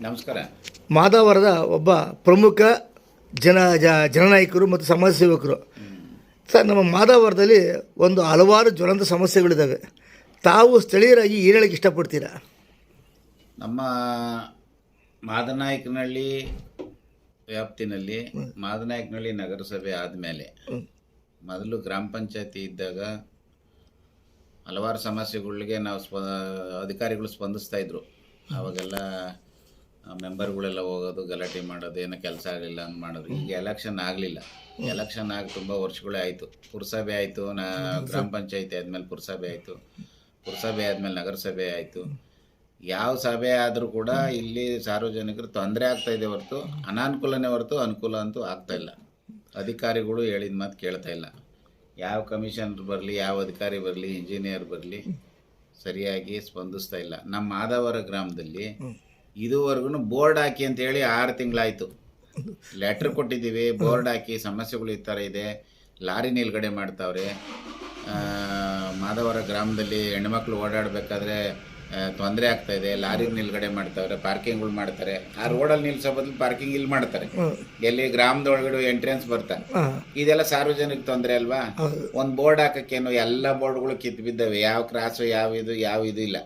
ನಮಸ್ಕಾರ. ಮಾದಾವರದ ಒಬ್ಬ ಪ್ರಮುಖ ಜನ ಜ ಜನನಾಯಕರು ಮತ್ತು ಸಮಾಜ ಸೇವಕರು. ಸರ್ ನಮ್ಮ ಮಾದಾವರದಲ್ಲಿ ಒಂದು ಹಲವಾರು ಜ್ವಲಂತ ಸಮಸ್ಯೆಗಳಿದ್ದಾವೆ ತಾವು ಸ್ಥಳೀಯರಾಗಿ ಏನು ಹೇಳಕ್ಕೆ ಇಷ್ಟಪಡ್ತೀರಾ? ನಮ್ಮ ಮಾದನಾಯಕನಹಳ್ಳಿ ವ್ಯಾಪ್ತಿನಲ್ಲಿ ಮಾದನಾಯಕನಹಳ್ಳಿ ನಗರಸಭೆ ಆದಮೇಲೆ ಮೊದಲು ಗ್ರಾಮ ಪಂಚಾಯತಿ ಇದ್ದಾಗ ಹಲವಾರು ಸಮಸ್ಯೆಗಳಿಗೆ ನಾವು ಸ್ಪ ಅಧಿಕಾರಿಗಳು ಸ್ಪಂದಿಸ್ತಾ ಇದ್ರು. ಅವಾಗೆಲ್ಲ ಮೆಂಬರ್ಗಳೆಲ್ಲ ಹೋಗೋದು, ಗಲಾಟೆ ಮಾಡೋದು, ಏನೋ ಕೆಲಸ ಆಗಲಿಲ್ಲ ಅಂತ ಮಾಡೋದು ಈಗ ಎಲೆಕ್ಷನ್ ಆಗಲಿಲ್ಲ. ಎಲೆಕ್ಷನ್ ಆಗಿ ತುಂಬ ವರ್ಷಗಳೇ ಆಯಿತು. ಪುರಸಭೆ ಆಯಿತು, ನಾ ಗ್ರಾಮ ಪಂಚಾಯತಿ ಆದಮೇಲೆ ಪುರಸಭೆ ಆಯಿತು. ಪುರಸಭೆ ಆದಮೇಲೆ ನಗರಸಭೆ ಆಯಿತು. ಯಾವ ಸಭೆ ಆದರೂ ಕೂಡ ಇಲ್ಲಿ ಸಾರ್ವಜನಿಕರು ತೊಂದರೆ ಆಗ್ತಾ ಇದೆ ಹೊರತು, ಅನಾನುಕೂಲನೇ ಹೊರತು ಅನುಕೂಲ ಅಂತೂ ಆಗ್ತಾಯಿಲ್ಲ ಅಧಿಕಾರಿಗಳು ಹೇಳಿದ ಮಾತು ಕೇಳ್ತಾ ಇಲ್ಲ. ಯಾವ ಕಮಿಷನರ್ ಬರಲಿ, ಯಾವ ಅಧಿಕಾರಿ ಬರಲಿ ಇಂಜಿನಿಯರ್ ಬರಲಿ, ಸರಿಯಾಗಿ ಸ್ಪಂದಿಸ್ತಾ ಇಲ್ಲ. ನಮ್ಮ ಮಾದವರ ಗ್ರಾಮದಲ್ಲಿ ಇದುವರೆಗೂ ಬೋರ್ಡ್ ಹಾಕಿ ಅಂತ ಹೇಳಿ ಆರು ತಿಂಗಳಾಯಿತು. ಲೆಟ್ರ್ ಕೊಟ್ಟಿದ್ದೀವಿ ಬೋರ್ಡ್ ಹಾಕಿ ಸಮಸ್ಯೆಗಳು ಈ ಥರ ಇದೆ. ಲಾರಿ ನಿಲ್ಗಡೆ ಮಾಡ್ತಾವ್ರೆ. ಆ, ಮಾದವರ ಗ್ರಾಮದಲ್ಲಿ ಹೆಣ್ಮಕ್ಳು ಓಡಾಡಬೇಕಾದ್ರೆ ತೊಂದರೆ ಆಗ್ತಾ ಇದೆ. ಲಾರಿ ನಿಲ್ಗಡೆ ಮಾಡ್ತಾವ್ರೆ ಪಾರ್ಕಿಂಗ್ಗಳು ಮಾಡ್ತಾರೆ. ಆ ರೋಡಲ್ಲಿ ನಿಲ್ಸೋ ಬದಲು ಪಾರ್ಕಿಂಗ್ ಇಲ್ಲಿ ಮಾಡ್ತಾರೆ. ಎಲ್ಲಿ ಗ್ರಾಮದ ಒಳಗಡೆ ಎಂಟ್ರೆನ್ಸ್ ಬರ್ತಾರೆ ಇದೆಲ್ಲ ಸಾರ್ವಜನಿಕ ತೊಂದರೆ ಅಲ್ವಾ? ಒಂದು ಬೋರ್ಡ್ ಹಾಕಕ್ಕೇನು ಎಲ್ಲ ಬೋರ್ಡ್ಗಳು ಕಿತ್ತು ಬಿದ್ದಾವೆ ಯಾವ ಕ್ರಾಸು ಯಾವ ಇದು ಯಾವ ಇದು ಇಲ್ಲ.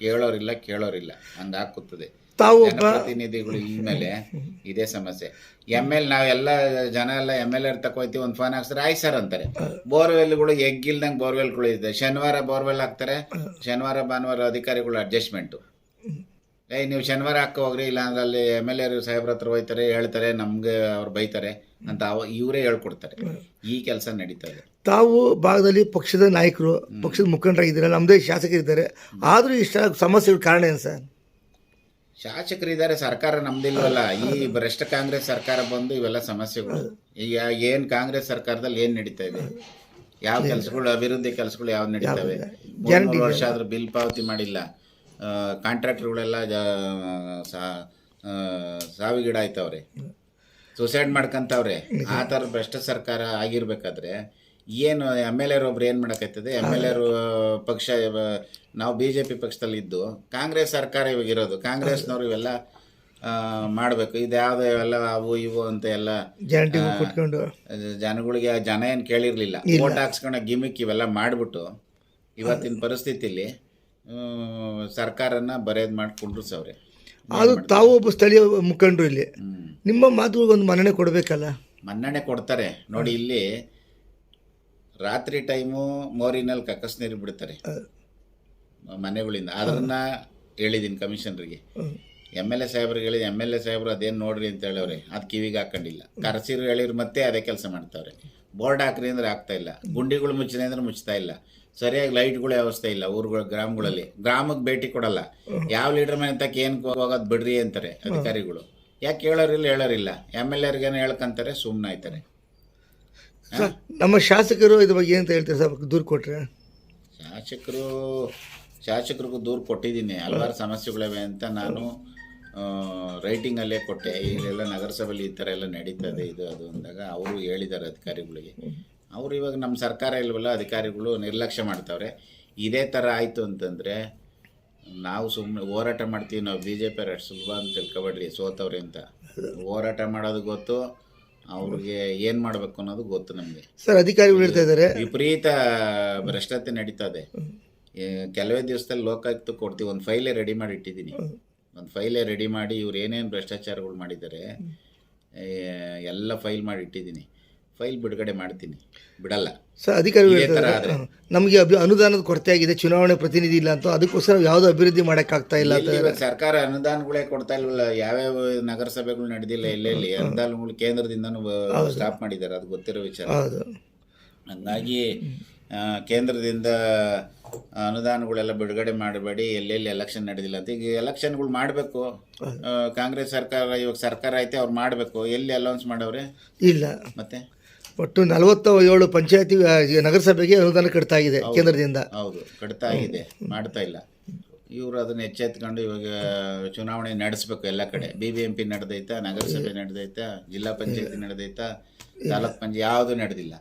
ಕೇಳೋರಿಲ್ಲ ಕೇಳೋರಿಲ್ಲ. ಹಂಗಾಗುತ್ತದೆ ಹಾಕುತ್ತದೆ ತಾವು ಒಬ್ಬ ಜನಪ್ರತಿನಿಧಿಗಳು ಇನ್ಮೇಲೆ ಇದೇ ಸಮಸ್ಯೆ. ಎಂ ಎಲ್ ನಾವೆಲ್ಲ ಜನ ಎಲ್ಲ ಎಂ ಎಲ್ ಎರ್ ತಕೊಯ್ತೀವಿ ಒಂದು ಫೋನ್ ಹಾಕ್ಸ್ರೆ ಆಯ್ ಸರ್ ಅಂತಾರೆ. ಬೋರ್ವೆಲ್ಗಳು ಎಗ್ಗಿಲ್ದಂಗೆ ಬೋರ್ವೆಲ್ಗಳು ಇದೆ. ಶನಿವಾರ ಬೋರ್ವೆಲ್ ಹಾಕ್ತಾರೆ ಶನಿವಾರ ಭಾನುವಾರ ಅಧಿಕಾರಿಗಳು ಅಡ್ಜಸ್ಟ್ಮೆಂಟು ಏಯ್ ನೀವು ಶನಿವಾರ ಹಾಕೋ ಹೋಗ್ರಿ ಇಲ್ಲ ಅಂದ್ರೆ ಅಲ್ಲಿ ಎಂ ಎಲ್ ಎರ್ ಸಾಹೇಬ್ರ ಹತ್ರ ಹೋಯ್ತಾರೆ ಹೇಳ್ತಾರೆ ನಮ್ಗೆ ಅವ್ರು ಬೈತಾರೆ ಅಂತ ಅವ ಇವರೇ ಹೇಳ್ಕೊಡ್ತಾರೆ. ಈ ಕೆಲಸ ನಡೀತಾ ಇದೆ. ತಾವು ಭಾಗದಲ್ಲಿ ಪಕ್ಷದ ನಾಯಕರು ಪಕ್ಷದ ಮುಖಂಡರಾಗಿದ್ದಾರೆ ನಮ್ಮದೇ ಶಾಸಕರಿದ್ದಾರೆ ಆದರೂ ಇಷ್ಟ ಸಮಸ್ಯೆಗಳ ಕಾರಣ ಏನು ಸರ್? ಶಾಸಕರಿದ್ದಾರೆ ಸರ್ಕಾರ ನಮ್ದಿಲ್ವಲ್ಲ ಈ ಭ್ರಷ್ಟ ಕಾಂಗ್ರೆಸ್ ಸರ್ಕಾರ ಬಂದು ಇವೆಲ್ಲ ಸಮಸ್ಯೆಗಳು. ಈಗ ಏನ್ ಕಾಂಗ್ರೆಸ್ ಸರ್ಕಾರದಲ್ಲಿ ಏನ್ ನಡೀತಾ ಇದೆ? ಯಾವ ಕೆಲಸಗಳು ಅಭಿವೃದ್ಧಿ ಕೆಲಸಗಳು ಯಾವ್ದು ನಡೀತವೆ? ಮೂರು ವರ್ಷ ಆದ್ರೂ ಬಿಲ್ ಪಾವತಿ ಮಾಡಿಲ್ಲ. ಕಾಂಟ್ರಾಕ್ಟರ್ಗಳೆಲ್ಲ ಸಾವಿಗೀಡ ಆಯ್ತವ್ರೆ ಸುಸೈಡ್ ಮಾಡ್ಕೊಂತವ್ರೆ. ಆ ಥರ ಭ್ರಷ್ಟ ಸರ್ಕಾರ ಆಗಿರ್ಬೇಕಾದ್ರೆ ಏನು ಎಂ ಎಲ್ ಎರ್ ಒಬ್ರು ಏನು ಮಾಡೋಕ್ಕೈತದೆ ಎಂ ಎಲ್ ಎರು ಪಕ್ಷ ನಾವು ಬಿ ಜೆ ಪಿ ಪಕ್ಷದಲ್ಲಿ ಇದ್ದು ಕಾಂಗ್ರೆಸ್ ಸರ್ಕಾರ ಇವಾಗ ಇರೋದು. ಕಾಂಗ್ರೆಸ್ನವ್ರು ಇವೆಲ್ಲ ಮಾಡಬೇಕು. ಇದು ಯಾವುದೋ ಇವೆಲ್ಲ ಅವು ಇವು ಅಂತ ಎಲ್ಲ ಜನಗಳಿಗೆ ಜನ ಏನು ಕೇಳಿರಲಿಲ್ಲ. ಓಟ್ ಹಾಕ್ಸ್ಕೊಂಡ ಗಿಮಿಕ್ ಇವೆಲ್ಲ ಮಾಡಿಬಿಟ್ಟು ಇವತ್ತಿನ ಪರಿಸ್ಥಿತಿಲಿ ಸರ್ಕಾರನ ಬರೇದ್ ಮಾಡಿ ಕುಂಡ್ರಿಸವ್ರೆ ಅದು ತಾವು ಒಬ್ಬ ಸ್ಥಳೀಯ ಮುಖಂಡರು ಇಲ್ಲಿ. ನಿಮ್ಮ ಮಾತುಗಳಿಗೆ ಒಂದು ಮನ್ನಣೆ ಕೊಡಬೇಕಲ್ಲ? ಮನ್ನಣೆ ಕೊಡ್ತಾರೆ. ನೋಡಿ ಇಲ್ಲಿ ರಾತ್ರಿ ಟೈಮು ಮೋರಿನಲ್ಲಿ ಕಕ್ಕಸ್ ನೀರು ಬಿಡ್ತಾರೆ. ಮನೆಗಳಿಂದ. ಅದನ್ನ ಹೇಳಿದ್ದೀನಿ ಕಮಿಷನರಿಗೆ. ಎಂ ಎಲ್ ಎ ಸಾಹೇಬ್ರಿಗೆ ಹೇಳಿದ ಎಂ ಎಲ್ ಎ ಸಾಹೇಬ್ರು ಅದೇನು ನೋಡ್ರಿ ಅಂತ ಹೇಳವ್ರೆ. ಅದು ಕಿವಿಗೆ ಹಾಕೊಂಡಿಲ್ಲ. ಕರ್ಸಿರು ಹೇಳಿರು ಮತ್ತೆ ಅದೇ ಕೆಲಸ ಮಾಡ್ತಾವ್ರೆ. ಬೋರ್ಡ್ ಹಾಕ್ರಿ ಅಂದ್ರೆ ಆಗ್ತಾ ಇಲ್ಲ. ಗುಂಡಿಗಳು ಮುಚ್ಚಿದೆ ಅಂದ್ರೆ ಮುಚ್ತಾ ಇಲ್ಲ. ಸರಿಯಾಗಿ ಲೈಟ್ಗಳ ವ್ಯವಸ್ಥೆ ಇಲ್ಲ ಊರುಗಳ ಗ್ರಾಮಗಳಲ್ಲಿ. ಗ್ರಾಮಕ್ಕೆ ಭೇಟಿ ಕೊಡಲ್ಲ. ಯಾವ ಲೀಡರ್ ಮನೆ ತಕ್ಕ ಏನು ಹೋಗೋದು ಬಿಡ್ರಿ ಅಂತಾರೆ ಅಧಿಕಾರಿಗಳು. ಯಾಕೆ ಹೇಳೋರಿಲ್ಲ ಹೇಳೋರಿಲ್ಲ. ಎಂ ಎಲ್ ಎರ್ಗೇನು ಹೇಳ್ಕೊಂತಾರೆ ಸುಮ್ಮನೆ ಆಯ್ತಾರೆ ಸರ್ ನಮ್ಮ ಶಾಸಕರು ಇದ್ರ ಬಗ್ಗೆ ಏನಂತ ಹೇಳ್ತಾರೆ ಸರ್ ದೂರು ಕೊಟ್ಟರೆ ಶಾಸಕರು ಶಾಸಕರಿಗೂ ದೂರು ಕೊಟ್ಟಿದ್ದೀನಿ. ಹಲವಾರು ಸಮಸ್ಯೆಗಳಿವೆ ಅಂತ ನಾನು ರೈಟಿಂಗಲ್ಲೇ ಕೊಟ್ಟೆ. ಇಲ್ಲೆಲ್ಲ ನಗರಸಭೆಯಲ್ಲಿ ಈ ಥರ ಎಲ್ಲ ನಡೀತದೆ ಇದು ಅದು ಅಂದಾಗ ಅವರು ಹೇಳಿದ್ದಾರೆ ಅಧಿಕಾರಿಗಳಿಗೆ. ಅವರು ಇವಾಗ ನಮ್ಮ ಸರ್ಕಾರ ಇಲ್ವಲ್ಲ ಅಧಿಕಾರಿಗಳು ನಿರ್ಲಕ್ಷ್ಯ ಮಾಡ್ತಾವ್ರೆ. ಇದೇ ಥರ ಆಯಿತು ಅಂತಂದರೆ ನಾವು ಸುಮ್ಮನೆ ಹೋರಾಟ ಮಾಡ್ತೀವಿ ನಾವು ಬಿ ಜೆ ಪಿ ಅಷ್ಟು ಸುಲಭ ಅಂತ ತಿಳ್ಕೊಬೇಡ್ರಿ ಸೋತವ್ರೆ ಅಂತ. ಹೋರಾಟ ಮಾಡೋದು ಗೊತ್ತು ಅವ್ರಿಗೆ ಏನ್ ಮಾಡಬೇಕು ಅನ್ನೋದು ಗೊತ್ತು ನಮಗೆ. ಸರ್ ಅಧಿಕಾರಿಗಳು ಹೇಳ್ತಾ ಇದ್ದಾರೆ. ವಿಪರೀತ ಭ್ರಷ್ಟತೆ ನಡೀತಾ ಇದೆ. ಕೆಲವೇ ದಿವಸದಲ್ಲಿ ಲೋಕಾಯುಕ್ತ ಕೊಡ್ತೀವಿ. ಒಂದು ಫೈಲೇ ರೆಡಿ ಮಾಡಿ ಇಟ್ಟಿದ್ದೀನಿ. ಒಂದು ಫೈಲೇ ರೆಡಿ ಮಾಡಿ ಇವ್ರು ಏನೇನು ಭ್ರಷ್ಟಾಚಾರಗಳು ಮಾಡಿದ್ದಾರೆ ಏ, ಎಲ್ಲ ಫೈಲ್ ಮಾಡಿ ಇಟ್ಟಿದ್ದೀನಿ. ಫೈಲ್ ಬಿಡುಗಡೆ ಮಾಡ್ತೀನಿ. ಬಿಡಲ್ಲ. ಸರ್ ಅಧಿಕಾರಿಗಳು ನಮಗೆ ಅಭಿ ಅನುದಾನದ ಕೊರತೆ ಆಗಿದೆ ಚುನಾವಣೆ ಪ್ರತಿನಿಧಿ ಇಲ್ಲ ಅಂತ. ಅದಕ್ಕೋಸ್ಕರ ಯಾವುದೋ ಅಭಿವೃದ್ಧಿ ಮಾಡೋಕ್ಕಾಗ್ತಾ ಇಲ್ಲ ಅಂತ ಸರ್ಕಾರ ಅನುದಾನಗಳೇ ಕೊಡ್ತಾ ಇಲ್ವಲ್ಲ? ಯಾವ್ಯಾವ ನಗರಸಭೆಗಳು ನಡೆದಿಲ್ಲ ಎಲ್ಲೆಲ್ಲಿ? ಅನುದಾನಗಳು ಕೇಂದ್ರದಿಂದನೂ ಸ್ಟಾಪ್ ಮಾಡಿದ್ದಾರೆ ಅದು ಗೊತ್ತಿರೋ ವಿಚಾರ. ಹಂಗಾಗಿ ಕೇಂದ್ರದಿಂದ ಅನುದಾನಗಳೆಲ್ಲ ಬಿಡುಗಡೆ ಮಾಡಬೇಡಿ ಎಲ್ಲೆಲ್ಲಿ ಎಲೆಕ್ಷನ್ ನಡೆದಿಲ್ಲ ಅಂತ. ಈಗ ಎಲೆಕ್ಷನ್ಗಳು ಮಾಡಬೇಕು. ಕಾಂಗ್ರೆಸ್ ಸರ್ಕಾರ ಇವಾಗ ಸರ್ಕಾರ ಐತೆ ಅವ್ರು ಮಾಡಬೇಕು. ಎಲ್ಲಿ ಅಲೌನ್ಸ್ ಮಾಡವ್ರೆ? ಇಲ್ಲ. ಮತ್ತೆ? ಒಟ್ಟು ನಲವತ್ತ ಏಳು ಪಂಚಾಯತಿ ನಗರಸಭೆಗೆ ಅನುದಾನ ಕಟ್ತಾ ಇದೆ ಕೇಂದ್ರದಿಂದ. ಹೌದು. ಕಡಿತಾ ಇದೆ ಮಾಡ್ತಾ ಇಲ್ಲ. ಇವರು ಅದನ್ನ ಎಚ್ಚೆತ್ಕೊಂಡು ಇವಾಗ ಚುನಾವಣೆ ನಡೆಸ್ಬೇಕು ಎಲ್ಲ ಕಡೆ. ಬಿ ಬಿ ಎಂ ಪಿ ನಡೆದೈತಾ ನಗರಸಭೆ ನಡೆದೈತಾ ಜಿಲ್ಲಾ ಪಂಚಾಯತಿ ನಡೆದೈತಾ ತಾಲೂಕ್ ಪಂಚಾಯತ್ ಯಾವುದು ನಡೆದಿಲ್ಲ.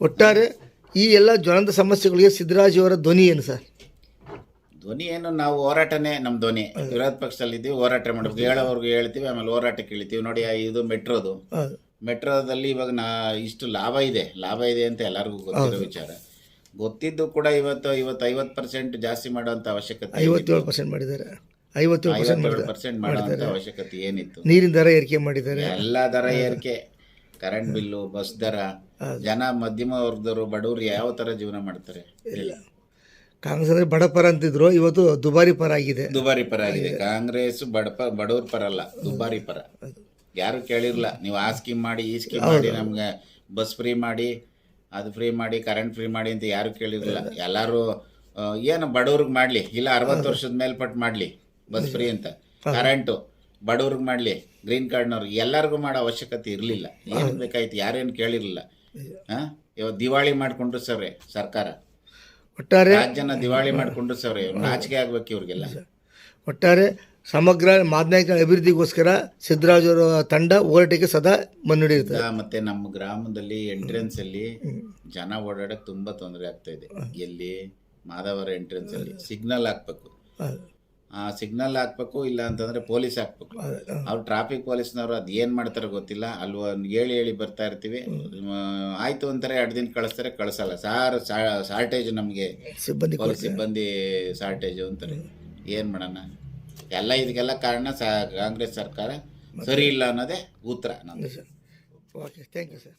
ಒಟ್ಟಾರೆ ಈ ಎಲ್ಲ ಜ್ವಲಂತ ಸಮಸ್ಯೆಗಳಿಗೆ ಸಿದ್ದರಾಜ್ ಅವರ ಧ್ವನಿ ಏನು ಸರ್? ಧ್ವನಿ ಏನು? ನಾವು ಹೋರಾಟನೇ ನಮ್ಮ ಧ್ವನಿ. ವಿರೋಧ ಪಕ್ಷದಲ್ಲಿ ಇದ್ದೀವಿ ಹೋರಾಟ ಮಾಡ್ಬೇಕು. ಹೇಳೋವರೆಗೂ ಹೇಳ್ತೀವಿ ಆಮೇಲೆ ಹೋರಾಟಕ್ಕೆ ಇಳಿತೀವಿ. ನೋಡಿ ಇದು ಮೆಟ್ರೋದು. ಮೆಟ್ರೋದಲ್ಲಿ ಇವಾಗ ನಾ ಇಷ್ಟು ಲಾಭ ಇದೆ ಲಾಭ ಇದೆ ಅಂತ ಎಲ್ಲರಿಗೂ ಗೊತ್ತಿರೋ ವಿಚಾರ. ಗೊತ್ತಿದ್ದು ಕೂಡ ಇವತ್ತು ಇವತ್ತು ಐವತ್ತು ಪರ್ಸೆಂಟ್ ಜಾಸ್ತಿ ಮಾಡುವಂಥ ಅವಶ್ಯಕತೆ ಐವತ್ತೇಳು ಪರ್ಸೆಂಟ್ ಮಾಡಿದ್ದಾರೆ. ಐವತ್ತೇಳು ಪರ್ಸೆಂಟ್ ಮಾಡುವಂತ ಅವಶ್ಯಕತೆ ಏನಿತ್ತು? ನೀರಿನ ದರ ಏರಿಕೆ ಮಾಡಿದ್ದಾರೆ. ಎಲ್ಲ ದರ ಏರಿಕೆ ಕರೆಂಟ್ ಬಿಲ್ಲು ಬಸ್ ದರ. ಜನ ಮಧ್ಯಮ ವರ್ಗದವರು ಬಡವರು ಯಾವ ತರ ಜೀವನ ಮಾಡ್ತಾರೆ? ಇಲ್ಲ. ಕಾಂಗ್ರೆಸ್ ಅಂದರೆ ಬಡಪರ ಅಂತಿದ್ರು ಇವತ್ತು ದುಬಾರಿ ಪರ ಆಗಿದೆ. ದುಬಾರಿ ಪರ ಆಗಿದೆ. ಕಾಂಗ್ರೆಸ್ ಬಡಪ ಬಡವ್ರ ಪರ ಅಲ್ಲ ದುಬಾರಿ ಪರ. ಯಾರು ಕೇಳಿರಲ್ಲ ನೀವು ಆ ಸ್ಕೀಮ್ ಮಾಡಿ ಈ ಸ್ಕೀಮ್ ಮಾಡಿ ನಮ್ಗೆ ಬಸ್ ಫ್ರೀ ಮಾಡಿ ಅದು ಫ್ರೀ ಮಾಡಿ ಕರೆಂಟ್ ಫ್ರೀ ಮಾಡಿ ಅಂತ ಯಾರು ಕೇಳಿರಲಿಲ್ಲ. ಎಲ್ಲರೂ ಏನು ಬಡವ್ರಿಗೆ ಮಾಡಲಿ. ಇಲ್ಲ ಅರವತ್ತು ವರ್ಷದ ಮೇಲ್ಪಟ್ಟು ಮಾಡಲಿ ಬಸ್ ಫ್ರೀ ಅಂತ. ಕರೆಂಟು ಬಡವ್ರಿಗೆ ಮಾಡಲಿ ಗ್ರೀನ್ ಕಾರ್ಡ್ನವ್ರಿಗೆ ಎಲ್ಲರಿಗೂ ಮಾಡೋ ಅವಶ್ಯಕತೆ ಇರಲಿಲ್ಲ. ಏನು ಬೇಕಾಯ್ತು ಯಾರೇನು ಕೇಳಿರಲಿಲ್ಲ. ಹಾಂ ಇವತ್ತು ದಿವಾಳಿ ಮಾಡ್ಕೊಂಡ್ರು ಸವ್ರೆ ಸರ್ಕಾರ. ಒಟ್ಟಾರೆ ರಾಜ್ಯನ ದಿವಾಳಿ ಮಾಡ್ಕೊಂಡ್ರು ಸವ್ರೆ ನಾಚಿಕೆ ಆಗ್ಬೇಕು ಇವ್ರಿಗೆಲ್ಲ. ಒಟ್ಟಾರೆ ಸಮಗ್ರ ಮಾದನಾಯಕ ಅಭಿವೃದ್ಧಿಗೋಸ್ಕರ ಸಿದ್ದರಾಜರ ತಂಡ ಹೋರಾಟಕ್ಕೆ ಸದಾ ಮುನ್ನಡೆಯುತ್ತೆ ಮತ್ತೆ ನಮ್ಮ ಗ್ರಾಮದಲ್ಲಿ ಎಂಟ್ರೆನ್ಸ್ ಅಲ್ಲಿ ಜನ ಓಡಾಡಕ್ಕೆ ತುಂಬಾ ತೊಂದರೆ ಆಗ್ತಾ ಇದೆ. ಎಲ್ಲಿ ಮಾದವರ ಎಂಟ್ರೆನ್ಸ್ ಅಲ್ಲಿ ಸಿಗ್ನಲ್ ಹಾಕ್ಬೇಕು. ಆ ಸಿಗ್ನಲ್ ಹಾಕ್ಬೇಕು ಇಲ್ಲ ಅಂತಂದ್ರೆ ಪೊಲೀಸ್ ಹಾಕ್ಬೇಕು. ಅವ್ರು ಟ್ರಾಫಿಕ್ ಪೊಲೀಸ್ನವ್ರು ಅದ್ ಏನ್ ಮಾಡ್ತಾರೆ ಗೊತ್ತಿಲ್ಲ. ಅಲ್ವ ಹೇಳಿ ಹೇಳಿ ಬರ್ತಾ ಇರ್ತೀವಿ. ಆಯ್ತು ಅಂತಾರೆ ಎರಡು ದಿನ ಕಳಿಸ್ತಾರೆ ಕಳಿಸಲ್ಲ. ಸಾರ್ ಶಾರ್ಟೇಜ್ ನಮ್ಗೆ. ಸಿಬ್ಬಂದಿ ಸಿಬ್ಬಂದಿ ಶಾರ್ಟೇಜ್ ಅಂತಾರೆ. ಏನ್ ಮಾಡೋಣ? ಎಲ್ಲ ಇದಕ್ಕೆಲ್ಲ ಕಾರಣ ಸ- ಕಾಂಗ್ರೆಸ್ ಸರ್ಕಾರ ಸರಿ ಇಲ್ಲ ಅನ್ನೋದೇ ಉತ್ತರ ನಂದು ಓಕೆ ಥ್ಯಾಂಕ್ ಯು ಸರ್